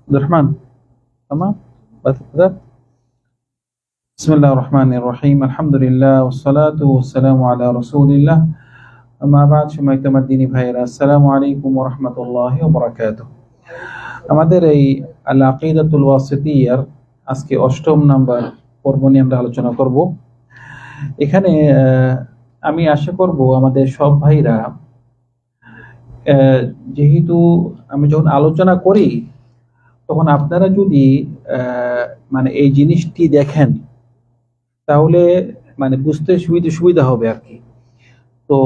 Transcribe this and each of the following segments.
عبد الرحمن تمام بس كده بسم الله الرحمن الرحيم الحمد لله والصلاة والسلام على رسول الله أما بعد সম্মানিত আমার দিনী ভাইয়েরা আসসালামু আলাইকুম ওয়া রাহমাতুল্লাহি ওয়া বারাকাতুহু আমাদের এই আল আকিদাতুল ওয়াসিতিয়ার আজকে অষ্টম নাম্বার পর্ব নিয়ে আমরা আলোচনা করব এখানে আহ, আমি আশা করব আমাদের সব ভাইরা আহ, যেহেতু আমি যখন আলোচনা করি, তখন আপনারা যদি মানে এই জিনিসটি দেখেন, তাহলে মানে বুঝতে সুবিধা সুবিধা হবে আর কি। তো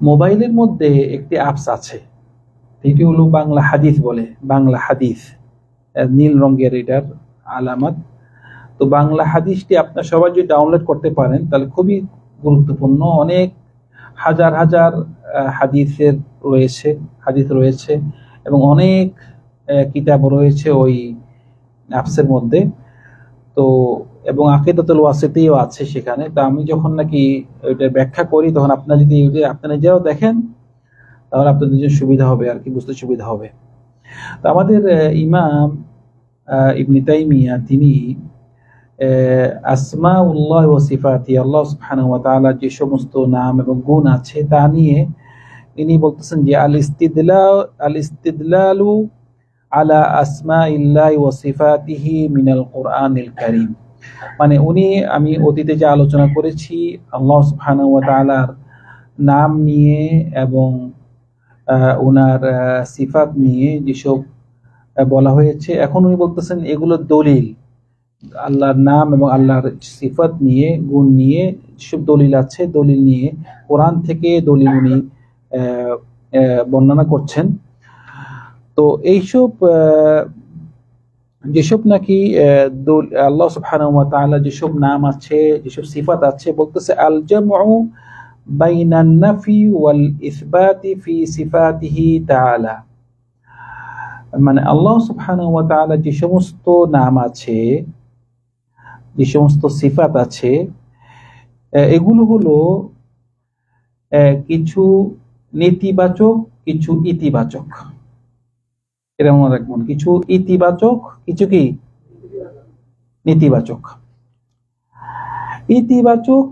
মোবাইলের মধ্যে একটি অ্যাপস আছে এটি হলো বাংলা হাদিস বলে, বাংলা হাদিস। নীল রঙের এটার আলামত। তো বাংলা হাদিসটি আপনার সবাই যদি ডাউনলোড করতে পারেন, তাহলে খুবই গুরুত্বপূর্ণ। অনেক হাজার হাজার হাদিসের রয়েছে, হাদিস রয়েছে এবং অনেক কিতাব রয়েছে ওই অ্যাপসের মধ্যে। তো, এবং আকিদাতুল ওয়াসিতিও আছে সেখানে। তো আমি যখন নাকি ওইটার ব্যাখ্যা করি, তখন আপনার যদি ওইটা আপনারা নিজেরাও দেখেন, তাহলে আপনাদের জন্য সুবিধা হবে, আর কি বুঝতে সুবিধা হবে। তো আমাদের ইমাম ইবনে তাইমিয়া, তিনি আসমা উল্লাহ ও সিফাতি, আল্লাহ সুবহানাহু ওয়া তাআলা যে সমস্ত নাম এবং গুণ আছে তা নিয়ে ইনি বলতেছেন যে আল ইস্তিদলা আল ইস্তিদলালু আলা আসমা ইল্লাহ ও সিফাতিহি মিনাল কোরআনিল কারীম। মানে উনি, আমি অতীতে যে আলোচনা করেছি, আল্লাহ সুবহানাহু ওয়া তাআলার নাম নিয়ে এবং ওনার সিফাত নিয়ে যেসব বলা হয়েছে, এখন উনি বলতেছেন এগুলো দলিল। আল্লাহর নাম এবং আল্লাহর সিফাত নিয়ে, গুণ নিয়ে যেসব দলিল আছে, দলিল নিয়ে কোরআন থেকে দলিল উনি বর্ণনা করছেন। তো এইসব যেসব নাকি আল্লাহ সুবহানাহু যেসব নাম আছে, যেসব সিফাত আছে, বলতেছে আল জামউ বাইনান নাফি ওয়াল ইসবাতি ফি সিফাতিহি তাআলা। মানে আল্লাহ সুবহানাহু তাআলা যে সমস্ত নাম আছে যে সমস্ত সিফাত আছে এগুলো হলো কিছু নেতিবাচক, কিছু ইতিবাচক। এটা মনে রাখবেন কিছু ইতিবাচক, কিছু কি? নেতিবাচক। ইতিবাচক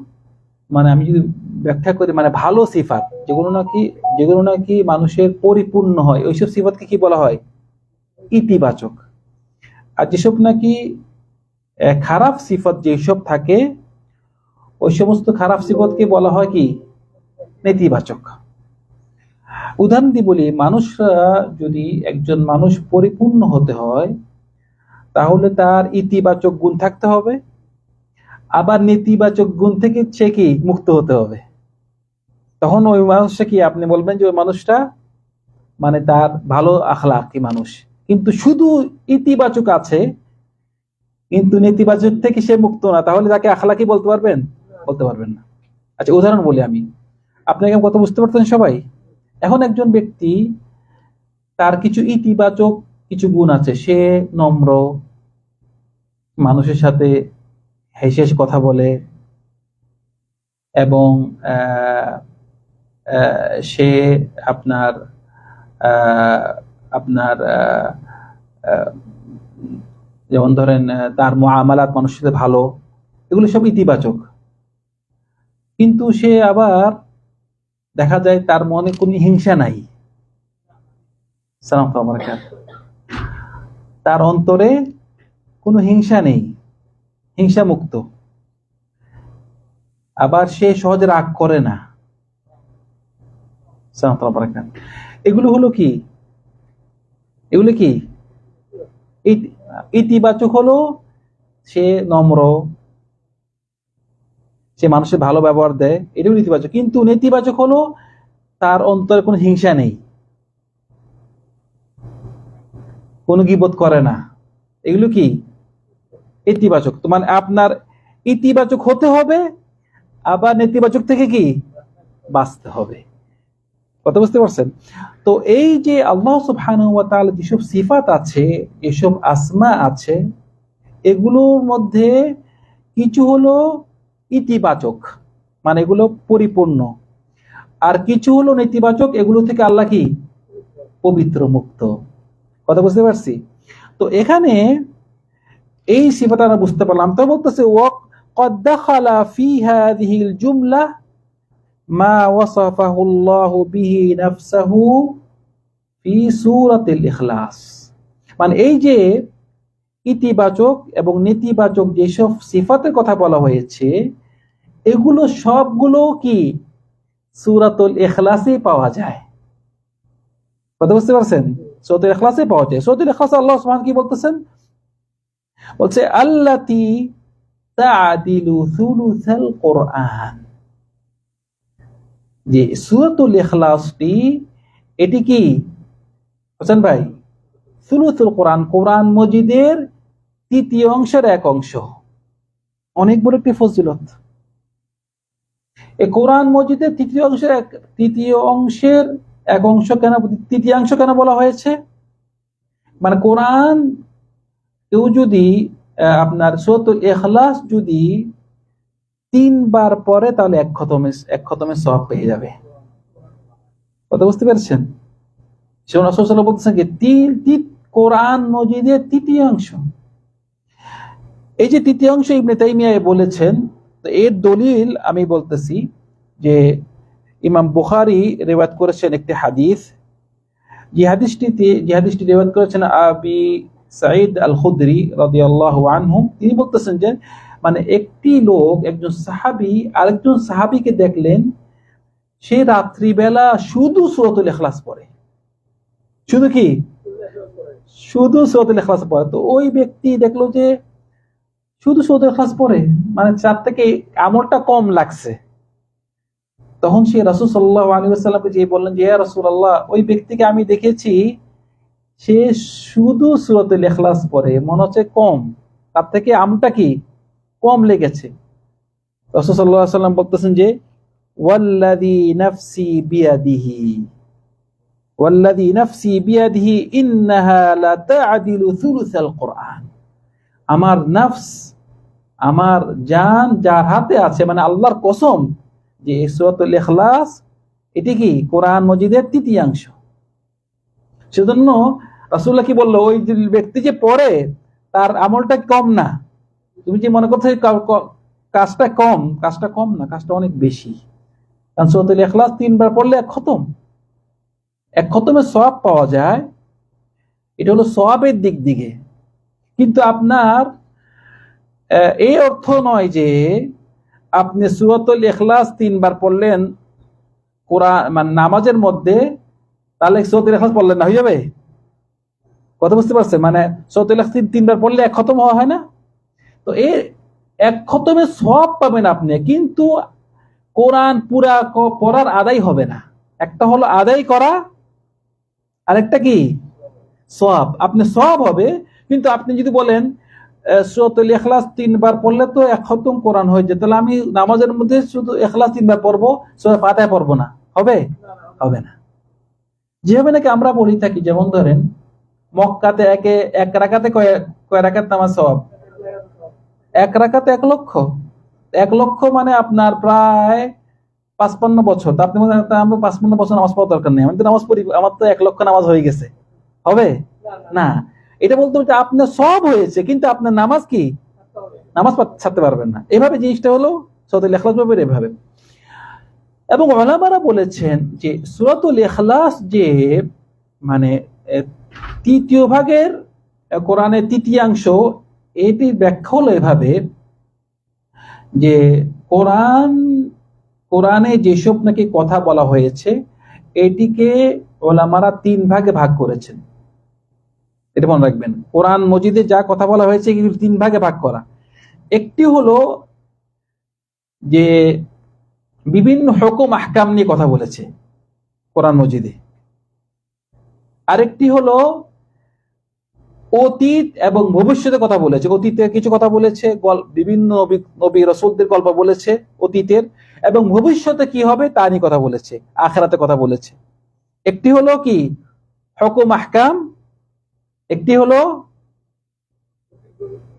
মানে আমি যদি ব্যাখ্যা করি মানে ভালো সিফাত, যেগুলো নাকি যেগুলো নাকি মানুষের পরিপূর্ণ হয়, ওইসব সিফাতকে কি বলা হয়? ইতিবাচক। আর যেসব নাকি খারাপ সিফত যেসব থাকে, ওই সমস্ত খারাপ সিফতকে বলা হয় কি? নেতিবাচক। উদাহরণ দিয়ে বলি, মানুষরা যদি একজন মানুষ পরিপূর্ণ হতে হয়, তাহলে তার ইতিবাচক গুণ থাকতে হবে, আবার নেতিবাচক গুণ থেকে সে কি? মুক্ত হতে হবে। তখন ওই মানুষটা কি? আপনি বলবেন যে ওই মানুষটা মানে তার ভালো আখলাকি মানুষ। কিন্তু শুধু ইতিবাচক আছে কিন্তু নেতিবাচক থেকে সে মুক্ত না, তাহলে তাকে আখলাকি বলতে পারবেন? বলতে পারবেন না। আচ্ছা উদাহরণ বলি আমি। আপনাকে কত বুঝতে পারতেন সবাই? এখন একজন ব্যক্তি তার কিছু ইতিবাচক কিছু গুণ আছে। সে নম্র, মানুষের সাথে হেসে হেসে কথা বলে এবং সে আপনার আপনার যেমন ধরেন তার মুআমালাত মানুষের সাথে ভালো, এগুলো সব ইতিবাচক। কিন্তু সে আবার দেখা যায় তার মনে কোনো হিংসা নাই। সালাম। তার অন্তরে কোনো হিংসা নেই হিংসা মুক্ত আবার সে সহজে রাগ করে না। এগুলো হলো কি? এগুলো কি? ইতিবাচক হলো সে নম্র, সে মানুষের ভালো ব্যবহার দেয়, এটাও নেতিবাচক কিন্তু নেতিবাচক হলো তার অন্তরে কোনো হিংসা নেই। কোনো গিবত করে না। এগুলো কি? ইতিবাচক। তো মানে আপনার ইতিবাচক হতে হবে, আবার নেতিবাচক থেকে কি? বাঁচতে হবে। কথা বুঝতে পারছেন? তো এই যে আল্লাহ সুবাহানুয়াতাল যেসব সিফাত আছে এসব আসমা আছে, এগুলোর মধ্যে কিছু হলো ইতিবাচক মানে এগুলো পরিপূর্ণ। আর কিছু হলো নেতিবাচক, এগুলো থেকে আল্লাহ কি? পবিত্র মুক্ত। কথা বুঝতে পারছি? তো এখানে এই সিফাটা আমরা বুঝতে পারলাম। তো বলতেছে, ওয়াক কদ্দাখালা ফি হাদিহিল জুমলা মা ওয়াসাফাহুল্লাহু বিহি নাফসাহু ফি সূরাতিল মানে এই যে ইতিবাচক এবং নেতিবাচক যেসব সিফাতের কথা বলা হয়েছে, এগুলো সবগুলো কি সুরাতুল এখলাসে পাওয়া যায়? কথা বুঝতে পারছেন? সৌতুল এখলাসে পাওয়া যায়। সৌতুল এখলাস আল্লাহ ওসমান কি বলতেছেন? বলছে, আল্লাতি তাআদিলু সুলুসাল কোরআন। যে সুরাতুল ইখলাসটি এটি কি? হোসেন ভাই সুলুসুল কোরআন কোরআন মজিদের তৃতীয় অংশের এক অংশ। অনেক বড় একটি ফজিলত। এই কোরআন মজিদের তৃতীয় অংশের এক, তৃতীয় অংশের এক অংশ কেন তৃতীয়াংশ কেন বলা হয়েছে? মানে কোরআন কেউ যদি আপনার সতুল এখলাস যদি তিনবার পরে তাহলে এক খতমে এক খতমে সব পেয়ে যাবে। কথা বুঝতে পেরেছেন? সেখানে রাসূল বলতেছেন যে, তিন কোরআন মজিদের তৃতীয় অংশ। এই যে তৃতীয় অংশ ইবনে তাইমিয়া বলেছেন এর দলিল আমি বলতেছি যে, ইমাম বুখারী রেওয়াত করেছেন একটি হাদিস। যে হাদিসটিতে, যে রেওয়াত করেছেন আবি সাঈদ আল খুদরি রাদিয়াল্লাহু আনহু, তিনি বলতেছেন যে মানে একটি লোক, একজন সাহাবী, আরেকজন সাহাবিকে দেখলেন, সে রাত্রিবেলা শুধু সূরাতুল ইখলাস পড়ে। শুধু কি? শুধু সৌতুল ইখলাস পড়ে। তো ওই ব্যক্তি দেখল যে শুধু সৌতুল ইখলাস পড়ে মানে চার থেকে আমলটা কম লাগছে। তখন সে রাসুল সাল্লাহ আলী সাল্লামকে যে বললেন যে রাসুল আল্লাহ ওই ব্যক্তিকে আমি দেখেছি, সে শুধু সুরতুল ইখলাস পড়ে, মনে হচ্ছে কম। তার থেকে আমটা কি? কম লেগেছে। রসদাল্লাহ সাল্লাম বলতেছেন যে ওয়াল্লাদি নাফসি বিয়াদিহি আমার নাফস, আমার জান যার হাতে আছে মানে আল্লাহর কসম, যে সুরাতুল ইখলাস, এটি কি কোরআন মজিদের তৃতীয়াংশ? সেজন্য রাসুল্লাহ কি বলল, ওই ব্যক্তি যে পড়ে, তার আমলটা কম না। তুমি যে মনে করছ কাজটা কম কাজটা কম না, কাজটা অনেক বেশি। কারণ সূরাতুল ইখলাস তিনবার পড়লে এক খতম। এক খতমে সব পাওয়া যায়। এটা হলো সবের দিক দিকে। কিন্তু আপনার এই অর্থ নয় যে আপনি সুরতুল ইখলাস তিনবার পড়লেন কোরআন মানে নামাজের মধ্যে, তাহলে সুরতুল ইখলাস পড়লেন না, হয়ে যাবে? কথা বুঝতে পারছেন? মানে সুরতুল ইখলাস তিন- তিনবার পড়লে এক খতম হওয়া হয় না? তো এই এক খতমে সব পাবেন আপনি, কিন্তু কোরআন পুরা পড়ার আদায় হবে না। একটা হলো আদায় করা, আরেকটা কি? সব আপনি সব হবে, কিন্তু আপনি যদি বলেন এখলাস তিনবার পড়লে তো এক খতম কোরআন হয়ে যেত তাহলে আমি নামাজের মধ্যে শুধু এখলাস তিনবার পড়ব, সুরা ফাতায় পড়ব না। হবে? হবে না। যেভাবে নাকি আমরা বলি থাকি, যেমন ধরেন, মক্কাতে একে এক রাকাতে কয় কয় রাকাত নামাজ সব এক রাকাতে এক লক্ষ। এক লক্ষ মানে আপনার প্রায় পাঁচপান্ন বছর। তা আপনি আমরা পাঁচপান্ন বছর নামাজ পড়ার দরকার নেই। আমি তো নামাজ পড়ি আমার তো এক লক্ষ নামাজ হয়ে গেছে। হবে? না এটা বলতে হচ্ছে আপনার সব হয়েছে কিন্তু আপনার নামাজ কি? নামাজ ছাড়তে পারবেন না। এভাবে জিনিসটা হলো সৌদুল এখলাস ভাবে এভাবে। এবং ওলামারা বলেছেন যে সুরাতুল এখলাস যে মানে তৃতীয় ভাগের কোরআনের তৃতীয়াংশ এটির ব্যাখ্যা হলো এভাবে যে কোরআন, কোরআনে যেসব নাকি কথা বলা হয়েছে, এটিকে ওলামারা তিন ভাগে ভাগ করেছেন। এটা মনে রাখবেন। কোরআন মজিদে যা কথা বলা হয়েছে তিন ভাগে ভাগ করা। একটি হলো যে বিভিন্ন হুকুম, আহকাম নিয়ে কথা বলেছে কোরআন মজিদে। আরেকটি হলো অতীত এবং ভবিষ্যতের কথা বলেছে। অতীতে কিছু কথা বলেছে বিভিন্ন নবী রসুলদের গল্প বলেছে অতীতের এবং ভবিষ্যতে কি হবে তা নিয়ে কথা বলেছে আখেরাতে কথা বলেছে। একটি হলো কি? হুকুম, আহকাম। একটি হলো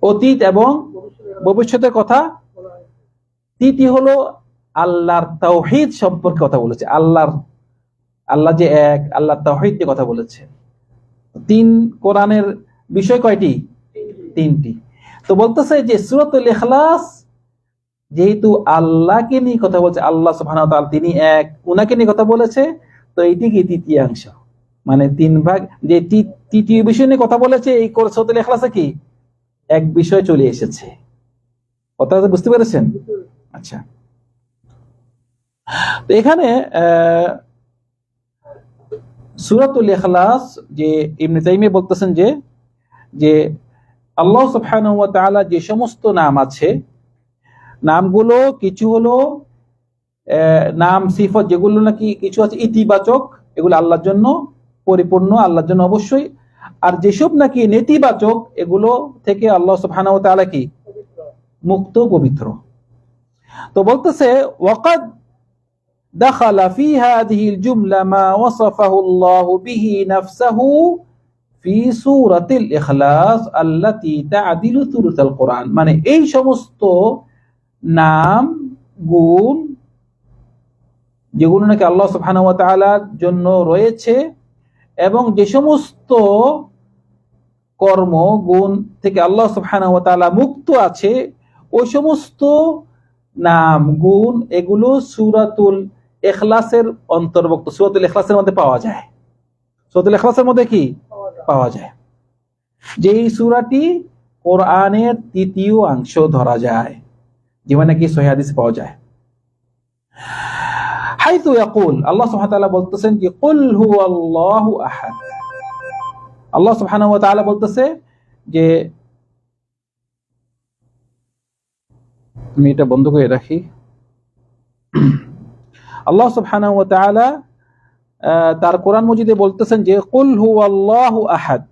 অতীত এবং ভবিষ্যতের কথা। তৃতীয় হলো আল্লাহর তাওহীদ সম্পর্কে কথা বলেছে। আল্লাহর, আল্লাহ যে এক আল্লাহ তাহিদ নিয়ে কথা বলেছে। তিন কোরআনের বিষয় কয়টি? তিনটি। তো বলতেছে যে সুরতুল ইখলাস যেহেতু আল্লাহকে নিয়ে কথা বলছে আল্লাহ সুবহানাহু তিনি এক উনাকে নিয়ে কথা বলেছে তো এইটি কি তৃতীয়াংশ? মানে তিন ভাগ যে তৃতীয় বিষয় নিয়ে কথা বলেছে এই সুরতুল ইখলাসে কি? এক বিষয় চলে এসেছে। কথা বুঝতে পেরেছেন? আচ্ছা। তো এখানে আহ, সুরাতুল ইখলাস যে ইবনে তাইমিয়া বলতেছেন যে যে আল্লাহ সুবহানাহু ওয়া তাআলা যে সমস্ত নাম আছে নামগুলো কিছু হলো আহ, নাম সিফত যেগুলো নাকি কিছু আছে ইতিবাচক এগুলো আল্লাহর জন্য পরিপূর্ণ আল্লাহর জন্য অবশ্যই আর যেসব নাকি নেতিবাচক এগুলো থেকে আল্লাহ সুবহানাহু ওয়া তাআলা কি মুক্ত পবিত্র তো বলতেছে ওয়াকাদ دخل في هذه الجملة ما وصفه الله به نفسه কোরআন। মানে এই সমস্ত নাম, গুণ, যেগুলো নাকি আল্লাহ সুবহানাহু জন্য রয়েছে, এবং যে সমস্ত কর্ম, গুণ থেকে আল্লাহ সুবহানাহু মুক্ত আছে, ওই সমস্ত নাম, গুণ এগুলো সুরাতুল এখলাসের অন্তর্ভুক্ত। সুরাতুল এখলাসের মধ্যে পাওয়া যায়। সুরাতুল এখলাসের মধ্যে কি? পাওয়া যায়। যেই সূরাটি কোরআনের তৃতীয় অংশ ধরা যায়, যেমন নাকি সহিহ হাদিসে পাওয়া যায়। আল্লাহ সুবহানাহু বলতেছেন যে কুল আহাদ। আল্লাহ বলতেছে যে, আমি এটা বন্ধ করে রাখি। আল্লাহ সুবহানাহু ওয়া তার কোরআন মজিদে বলতেছেন যে, কুল হুয়াল্লাহু আহাদ।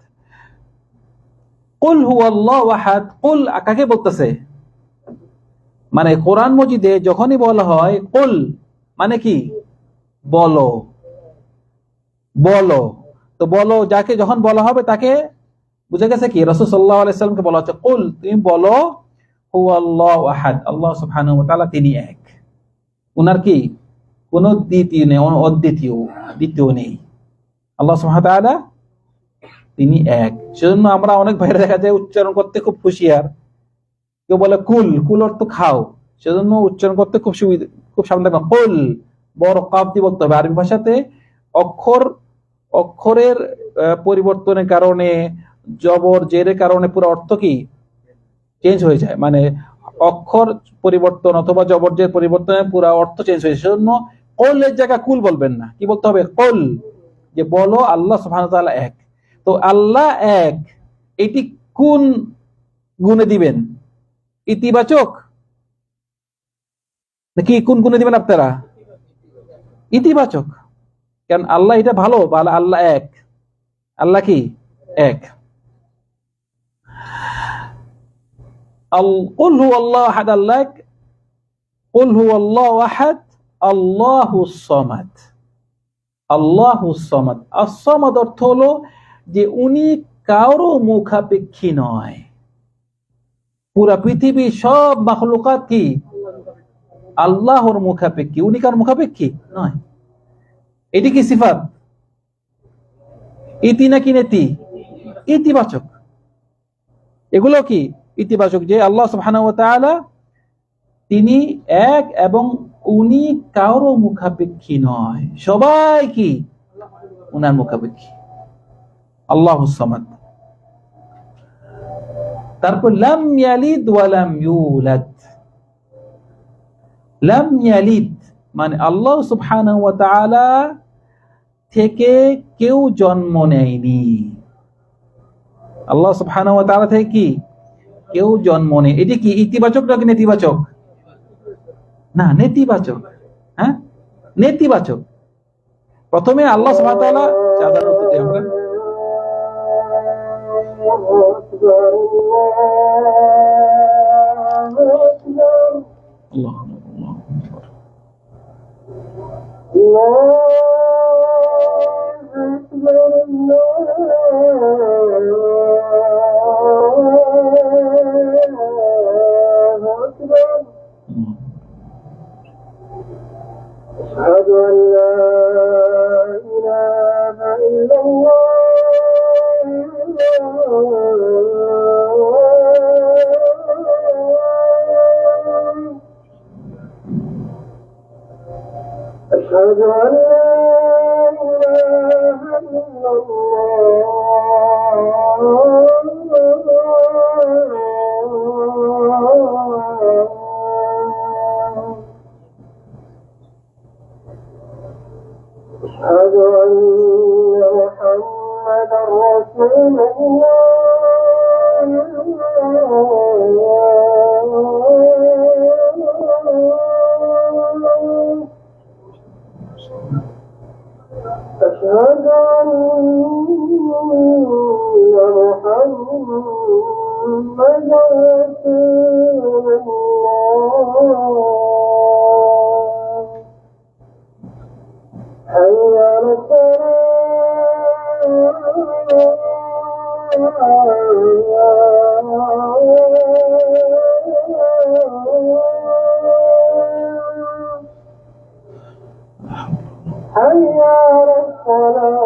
কুল হুয়াল্লাহু আহাদ। কুল কাকে বলতেছে? মানে কোরআন মজিদে যখনই বলা হয়, কুল মানে কি? বলো। বলো। তো বলো যাকে যখন বলা হবে তাকে বুঝে গেছে কি? রসুল সাল্লাহ আলাইসাল্লামকে বলা হচ্ছে, কুল তুমি বলো, হুয়াল্লাহু আহাদ। আল্লাহ সুবহানাহু ওয়া তিনি এক। উনার কি? কোন দ্বিতীয় নেই অদ্বিতীয়, দ্বিতীয় নেই। আল্লাহ সুবহানাহু তিনি এক। সেজন্য আমরা অনেক ভাইরা দেখা যায় উচ্চারণ করতে খুব হুঁশিয়ার। কেউ বলে কুল কুল অর্থ খাও। সেজন্য উচ্চারণ করতে খুব সুবিধা, খুব সামনে কুল, বড় কাপ দিয়ে বলতে হবে। আরবি ভাষাতে অক্ষর, অক্ষরের পরিবর্তনের কারণে, জবর, জেরের কারণে পুরো অর্থ কি? চেঞ্জ হয়ে যায়। মানে অক্ষর পরিবর্তন অথবা জবরজের পরিবর্তনে পুরো অর্থ চেঞ্জ হয়ে যায়। সেজন্য কলের জায়গা কুল বলবেন না কি বলতে হবে কল যে বলো আল্লাহ সুবহানাহু ওয়া তাআলা এক তো আল্লাহ এক এটি কোন গুণে দিবেন ইতিবাচক নাকি কোন গুণে দিবেন আপনারা ইতিবাচক কারণ আল্লাহ এটা ভালো বা আল্লাহ এক আল্লাহ কি এক আল- قل هو الله احد আল্লাহ এক। قل هو الله احد আল্লাহুসমাদ আল্লাহুসমাদ অর্থ হলো যে উনি কারও মুখাপেক্ষী নয়। পুরা পৃথিবী সব মাখলুকাত কি আল্লাহর মুখাপেক্ষী। উনি কার মুখাপেক্ষী? নয়। এটি কি সিফাত? ইতি নাকি নেতি? ইতিবাচক। এগুলো কি? ইতিবাচক যে আল্লাহ সুবহানাহু ওয়া তিনি এক এবং উনি কারও মুখাপেক্ষী নয়। সবাই কি? উনার মুখাপেক্ষী। আল্লাহ তারপর লাম ইয়ালিদ ওয়া লাম ইউলাদ। লাম ইয়ালিদ মানে আল্লাহ সুবহানাহু ওয়া তাআলা থেকে কেউ জন্ম নেয়নি। আল্লাহ সুবহানাহু ওয়া তাআলা থেকে কি? কেউ জন্ম নেই এটি কি ইতিবাচক নাকি নেতিবাচক? না নেতিবাচক। হ্যাঁ? নেতিবাচক। প্রথমে আল্লাহ দিই আমরা আল্লাহ أشهد أن محمدا رسول الله حي على حي Thank.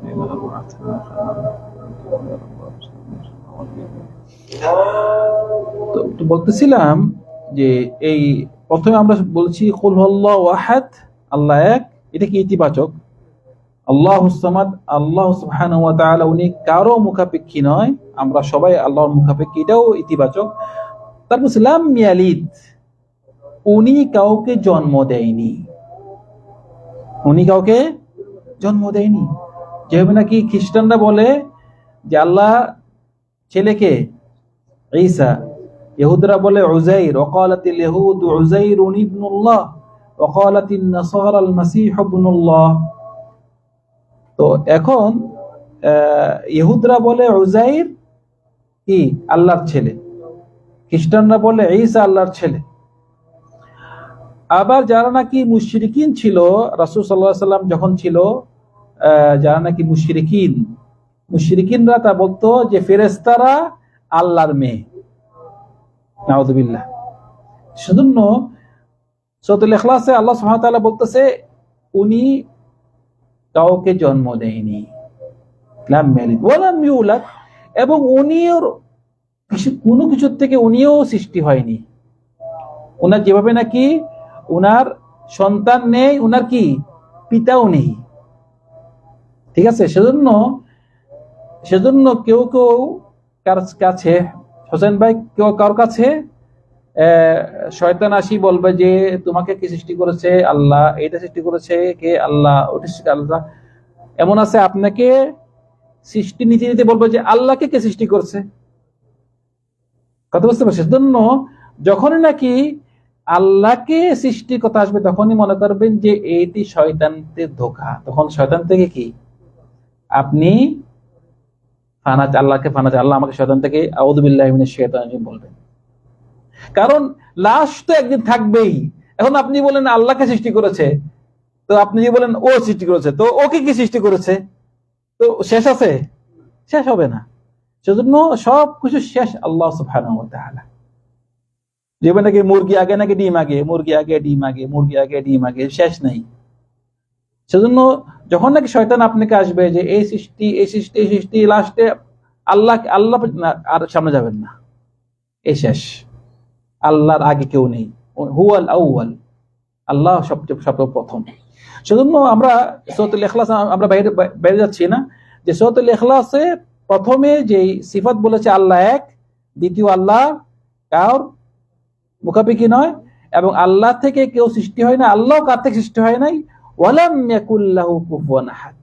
وسلم إلى أبعث তো তো বলতেছিলাম যে এই প্রথমে আমরা বলছি কুল হল্লাহ ওয়াহাদ আল্লাহ এক এটা কি ইতিবাচক আল্লাহ হুসামাদ আল্লাহ সুবহানাহু ওয়া তাআলা উনি কারো মুখাপেক্ষী নয় আমরা সবাই আল্লাহর মুখাপেক্ষী এটাও ইতিবাচক তারপর লাম ইয়ালিদ উনি কাউকে জন্ম দেয়নি উনি কাউকে জন্ম দেয়নি যেভাবে নাকি খ্রিস্টানরা বলে যে আল্লাহ ছেলেকে ঈসা, ইহুদরা বলে উজাইর ওকালাতিল ইহুদ উজাইর ইবনুল্লাহ ওকালাতিন নাসারা আল মাসীহ ইবনুল্লাহ। তো এখন ইহুদরা বলে উজাইর কি? আল্লাহর ছেলে। খ্রিস্টানরা বলে ঈসা আল্লাহর ছেলে। আবার যারা নাকি মুশরিকিন ছিল, রাসূল সাল্লাল্লাহু আলাইহি সাল্লাম যখন ছিল যারা নাকি মুশরিকিন। মুশরিকিনরা তা বলতো যে ফেরেস্তারা আল্লাহর মেয়ে। নাউযুবিল্লাহ সেজন্য সূরাতুল ইখলাসে আল্লাহ তাআলা বলতেছে, উনি কাউকে জন্ম দেয়নি। এবং উনিও কোনো কিছুর থেকে উনিও সৃষ্টি হয়নি। ওনার যেভাবে নাকি ওনার সন্তান নেই ওনার কি? পিতাও নেই। ঠিক আছে? সেজন্য সেজন্য কেউ কেউ কার কাছে, হোসেন ভাই, কেউ কার কাছে শয়তান আসি বলবে যে, তোমাকে কি সৃষ্টি করেছে? আল্লাহ এটা সৃষ্টি করেছে কে? আল্লাহ আল্লাহ। এমন আছে, আপনাকে সৃষ্টি নীতি নিতে বলবে যে, আল্লাহকে কে সৃষ্টি করছে? কথা বুঝতে পারছি সেজন্য যখনই নাকি আল্লাহকে সৃষ্টির কথা আসবে, তখনই মনে করবেন যে এইটি শয়তানদের ধোকা। তখন শয়তান থেকে কি? আপনি ফানা আল্লাহকে ফানা আল্লাহ আমাকে শয়তান থেকে আউদুবিল্লাহ শয়তান বলবেন। কারণ লাশ তো একদিন থাকবেই। এখন আপনি বলেন আল্লাহকে সৃষ্টি করেছে, তো আপনি যে বলেন ও সৃষ্টি করেছে, তো ওকে কি সৃষ্টি করেছে? তো শেষ আছে? শেষ হবে না। সেজন্য সব কিছু শেষ আল্লাহ তাআলা। যেমন নাকি মুরগি আগে নাকি ডিম আগে, মুরগি আগে, ডিম আগে, মুরগি আগে, ডিম আগে, শেষ নাই। সেজন্য যখন নাকি শয়তান আপনাকে আসবে যে, এই সৃষ্টি এই সৃষ্টি এই সৃষ্টি, লাস্টে আল্লাহ আল্লাহ আর সামনে যাবেন না। এই শেষ। আল্লাহর আগে কেউ নেই। হুয়াল আউয়াল। আল্লাহ সবচেয়ে সব প্রথম সেজন্য আমরা সৌতুল এখলাস আমরা বাইরে বাইরে যাচ্ছি না। যে সৌতুল এখলাসে প্রথমে যে সিফাত বলেছে, আল্লাহ এক, দ্বিতীয় আল্লাহ, কার? মুখাপিকি নয়। এবং আল্লাহ থেকে কেউ সৃষ্টি হয় না আল্লাহ কার থেকে সৃষ্টি হয় নাই? ইয়াকুল্লাহু কুফুয়ান আহাদ।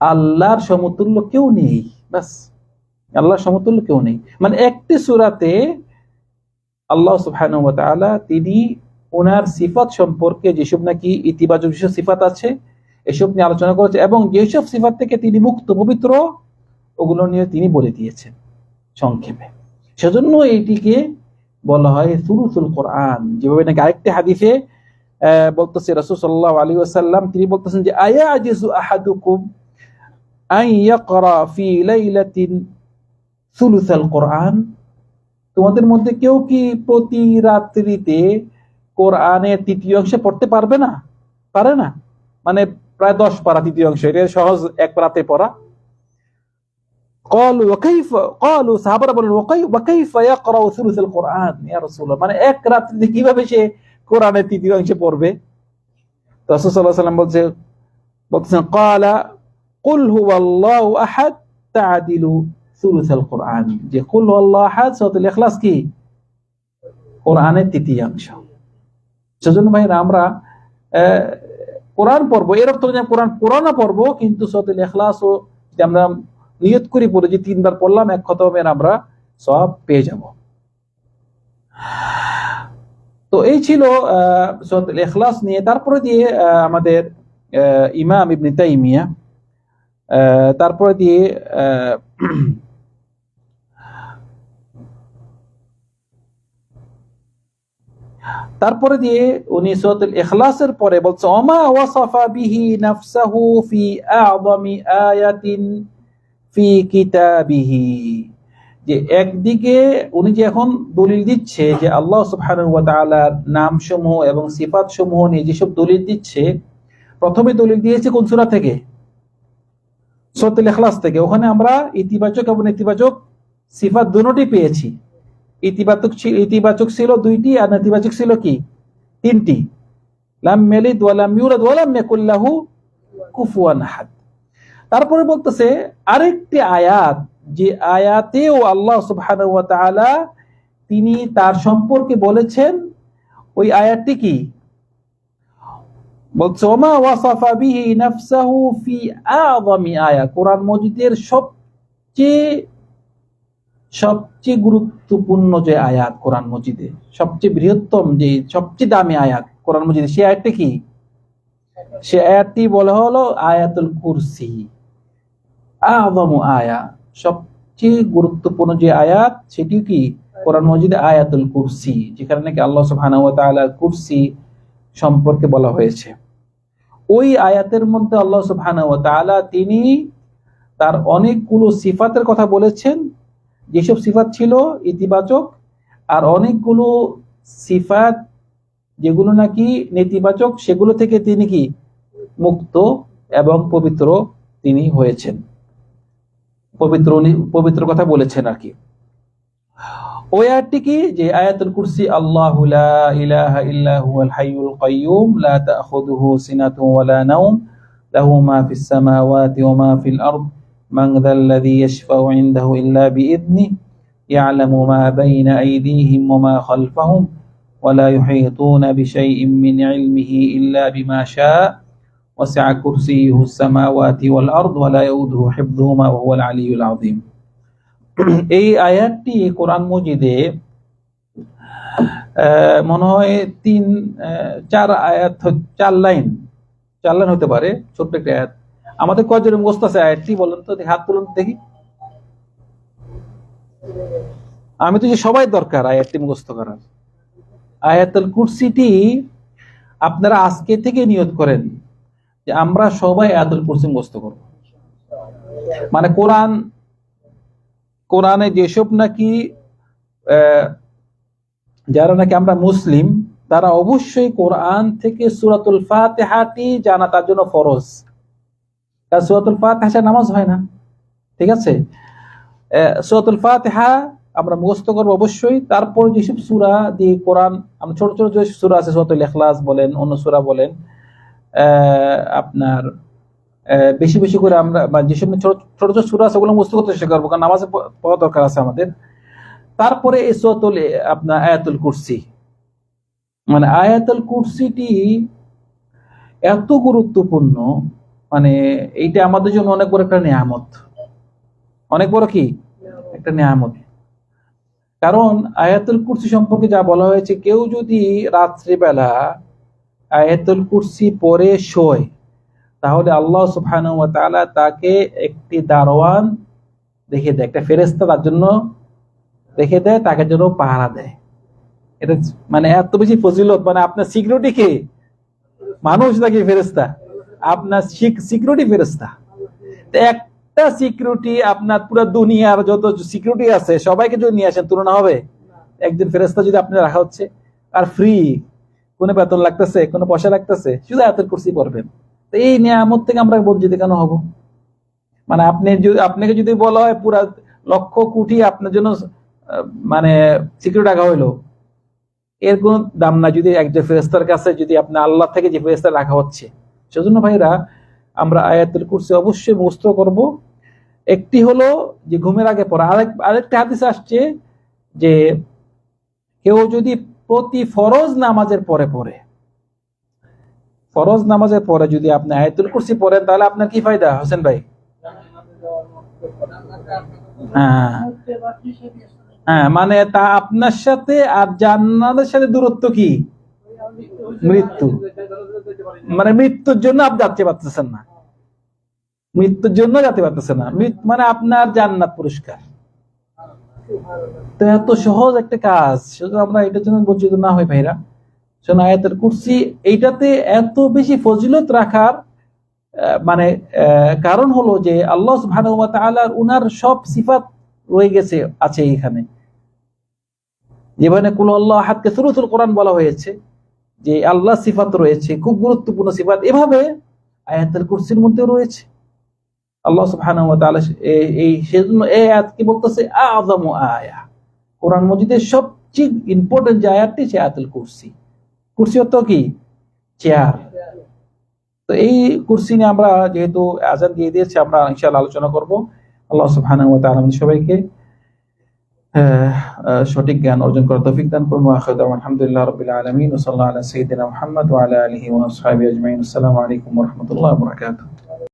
আল্লাহর সমতুল্য কেউ নেই বাস আল্লাহর সমতুল্য কেউ নেই। মানে একটি সূরাতে আল্লাহ সুবহানাহু ওয়া তাআলা তিনি ওনার সিফাত সম্পর্কে যেসব নাকি ইতিবাচক যেসব সিফাত আছে, এসব নিয়ে আলোচনা করেছে এবং যেসব সিফাত থেকে তিনি মুক্ত, পবিত্র, ওগুলো নিয়ে তিনি বলে দিয়েছেন সংক্ষেপে। সেজন্য এইটিকে বলা হয় সুরুসুল কোরআন। যেভাবে নাকি আরেকটি হাদিসে বলতেছে রাসূল সাল্লাল্লাহু আলাইহি ওয়াসাল্লাম তিনি বলতেছেন যে আয়া আজিজু আহাদুকুম আন ইয়াকরা ফি লাইলাতিন সুলুসাল কোরআন তোমাদের মধ্যে কেউ কি প্রতি রাত্রিতে কোরআনের তৃতীয় অংশে পড়তে পারবে না পারে না মানে প্রায় দশ পারা তৃতীয় অংশ এটা সহজ এক রাতে পড়া قالوا وكيف قالوا সাহাবারা বলেন وكيف وكيف يقرأ ثلث القرآن يا رسول الله মানে এক রাত্রিতে কিভাবে সে কোরআনের তৃতীয় অংশে পড়বে। রসুল্লাহ বলছে বলতেছেন, কালা কুল কোরআন। যে কুল আল্লাহ কি? কোরআনের তৃতীয় সেজন্য ভাইরা আমরা কোরআন পর্ব এরকম তো কোরআন পুরানো পর্ব কিন্তু সূরাতুল ইখলাস ও আমরা নিয়ত করি পড়ে যে তিনবার পড়লাম, এক কথা আমরা সব পেয়ে যাব। তো এই ছিল আহ, সতুল এখলাস নিয়ে তারপরে দিয়ে আহ, আমাদের আহ, ইমাম ইবনে তাইমিয়া আহ, তারপরে দিয়ে আহ, তারপরে দিয়ে উনি সূরাতুল ইখলাসের পরে বলছে ওমা ওয়াসাফা বিহি নাফসাহু ফি আ'যামি আয়াতিন ফি কিতাবিহি যে একদিকে উনি যে এখন দলিল দিচ্ছে যে আল্লাহ সুবহানাহু ওয়া তাআলার নামসমূহ এবং সিফাতসমূহ নিয়ে যেসব দলিল দিচ্ছে, প্রথমে দলিল দিয়েছে কোন সূরা থেকে? সূরাতুল ইখলাস থেকে। ওখানে আমরা ইতিবাচক এবং নেতিবাচক সিফাত দুটোটি পেয়েছি। ইতিবাচক ইতিবাচক ছিল দুইটি আর নেতিবাচক ছিল কি? তিনটি। লাম ইয়ালিদ ওয়া লাম ইউলাদ ওয়া লাম ইয়াকুল লাহু কুফুয়ান আহাদ। তারপরে বলতেছে আরেকটি আয়াত যে আয়াতেও আল্লাহ তাআলা তিনি তার সম্পর্কে বলেছেন, ওই আয়াতটি কি? সবচেয়ে গুরুত্বপূর্ণ যে আয়াত সবচেয়ে বৃহত্তম যে সবচেয়ে দামি আয়াত কোরআন সে আয়াতটা কি? সে আয়াতটি বলা হলো আয়াতুল কুরসি, আযম আয়া। সবচেয়ে গুরুত্বপূর্ণ যে আয়াত সেটি কি? কোরআন মজিদে আয়াতুল কুরসি, যেখানে নাকি আল্লাহ সুবহানাহু ওয়া কুরসি সম্পর্কে বলা হয়েছে। ওই আয়াতের মধ্যে আল্লাহ সুবহানাহু ওয়া তাআলা তিনি তার অনেকগুলো সিফাতের কথা বলেছেন। যেসব সিফাত ছিল ইতিবাচক, আর অনেকগুলো সিফাত যেগুলো নাকি নেতিবাচক, সেগুলো থেকে তিনি কি? মুক্ত এবং পবিত্র তিনি হয়েছেন। পবিত্র পবিত্র কথা বলেছেন আর কি। ওই আয়াতটি কি? যে আয়াতুল কুরসি, আল্লাহু লা ইলাহা ইল্লা হাইয়ুল কাইয়্যুম লা তাখুযুহু সিনাতুন ওয়া লা নাওম, লাহু মা ফিস সামাওয়াতি ওয়া মা ফিল আরদ, মান যাল্লাযী ইয়াশফাউ ইনদাহু ইল্লা বিইذনি ইয়ালামু মা বাইনা আইদিহিম ওয়া মা খালফাহুম, ওয়া লা ইউহীতুনা বিশাইইন মিন ইলমিহি ইল্লা বিমা শাআ وسع كرسيه السماوات والأرض ولا يؤوده حفظهما وهو العلي العظيم এই আয়াতটি কোরআন মজিদে আহ, মনে হয় তিন আহ, চার আয়াত হ- চার লাইন চার লাইন হতে পারে ছোট্ট একটা আয়াত আমাদের কয়জনের মুখস্থ আছে আয়াতটি বলেন তো দেখি, হাত তুলুন তো দেখি আমি তো যে সবাই দরকার আয়াতটি মুখস্থ করার আয়াতুল কুরসিটি আপনারা আজকে থেকে নিয়ত করেন যে আমরা সবাই আয়াতুল কুরসি মুখস্থ করব। মানে কোরআন, কোরআনে যেসব নাকি যারা নাকি আমরা মুসলিম, তারা অবশ্যই কোরআন থেকে সুরাতুল ফাতিহাটি জানা তার জন্য ফরজ। কারণ সুরাতুল ফাতিহা নামাজ হয় না। ঠিক আছে? সুরাতুল ফাতেহা আমরা মুখস্থ করব অবশ্যই। তারপর যেসব সুরা দিয়ে কোরআন, আমরা ছোট ছোট যে সুরা আছে, সুরাতুল ইখলাস বলেন, অন্য সুরা বলেন আপনার বেশি বেশি করে আমরা, বা যেসব ছোট ছোট ছোট সুরা আছে, ওগুলো মুস্ত করতে চেষ্টা করব, কারণ নামাজে পড়া দরকার আছে আমাদের। তারপরে এই আপনার আয়াতুল কুরসি। মানে আয়াতুল কুরসিটি এত গুরুত্বপূর্ণ মানে এইটা আমাদের জন্য অনেক বড় একটা নিয়ামত। অনেক বড় কি? একটা নিয়ামত। কারণ আয়াতুল কুরসি সম্পর্কে যা বলা হয়েছে, কেউ যদি রাত্রিবেলা আয়াতুল কুরসি পরে শোয়। তাহলে আল্লাহ ওয়া তাআলা তাকে একটি দারোয়ান দেখে দেয়, একটা ফেরেশতা তার জন্য দেখে দেয়, তাকে জন্য পাহারা দেয়। এটা মানে এত বেশি ফজিলত মানে আপনার সিকিউরিটি কে? মানুষ নাকি ফেরেস্তা আপনার সিকিউরিটি ফেরেস্তা একটা সিকিউরিটি আপনার পুরো দুনিয়ার যত সিকিউরিটি আছে, সবাইকে যদি নিয়ে আসেন, তুলনা হবে। একজন ফেরেস্তা যদি আপনি রাখা হচ্ছে, আর ফ্রি কোনো বেতন লাগতেছে, কোনো পয়সা লাগতেছে শুধু এতের কুর্সি পড়বেন তো এই নিয়ামত থেকে আমরা বঞ্চিত কেন হব? মানে আপনি যদি, আপনাকে যদি বলা হয় পুরা লক্ষ কোটি আপনার জন্য মানে সিকিউরিটি রাখা হইল, এর কোনো দাম না যদি একজন ফেরেস্তার কাছে যদি আপনি আল্লাহ থেকে যে ফেরেস্তা রাখা হচ্ছে, সেজন্য ভাইরা, আমরা আয়াতুল কুরসি অবশ্যই মুস্ত করব। একটি হলো যে ঘুমের আগে পড়া। আরেক, আরেকটা হাদিস আসছে যে কেউ যদি প্রতি ফরজ নামাজের পরে পরে ফরজ নামাজের পরে যদি আপনি আয়াতুল কুরসি পড়েন, তাহলে আপনার কি ফায়দা, হোসেন ভাই? হ্যাঁ। হ্যাঁ মানে তা আপনার সাথে আর জান্নাতের সাথে দূরত্ব কি? মৃত্যু। মানে মৃত্যুর জন্য আপনি যাতে পারতেছেন না। মৃত্যুর জন্য যেতে পারতেছেন না। মানে আপনার জান্নাত পুরস্কার। তো এত সহজ একটা কাজ। শুধু আমরা এটার জন্য বঞ্চিত না হই ভাইরা। শোনা, আয়াতের কুরসি, এইটাতে এত বেশি ফজিলত রাখার মানে কারণ হলো যে আল্লাহ সুবহানাহু ওয়া তাআলার উনার সব সিফাত রয়ে গেছে, আছে এখানে যেখানে কুল আল্লাহ হাতকে সুরুতুল কোরআন বলা হয়েছে, যে আল্লাহ সিফাত রয়েছে, খুব গুরুত্বপূর্ণ সিফাত। এভাবে আয়াতের কুরসির মধ্যে রয়েছে। আল্লাহ তাআলা এই- সেজন্য এই আয়াত কি বলতেছে? আযমু আয়া। কোরআন মজিদের সবচেয়ে ইম্পর্টেন্ট যে আয়াতটি সে আয়াতুল কুরসি। কুরসি অর্থ কি? চেয়ার। তো এই কুরসি নিয়ে আমরা যেহেতু আজান দিয়ে দিয়েছি, আমরা ইনশাআল্লাহ আলোচনা করব। আল্লাহ আমাদের সবাইকে সঠিক জ্ঞান অর্জন করার তৌফিক দান করুন। আলহামদুলিল্লাহ রাব্বিল আলামিন। ওয়া সাল্লাল্লাহু আলা সাইয়্যিদিনা মুহাম্মদ ওয়া আলা আলিহি ওয়া আসহাবিহি আজমাইন। আসসালামু আলাইকুম ওয়া রাহমাতুল্লাহি ওয়া বারাকাতুহু।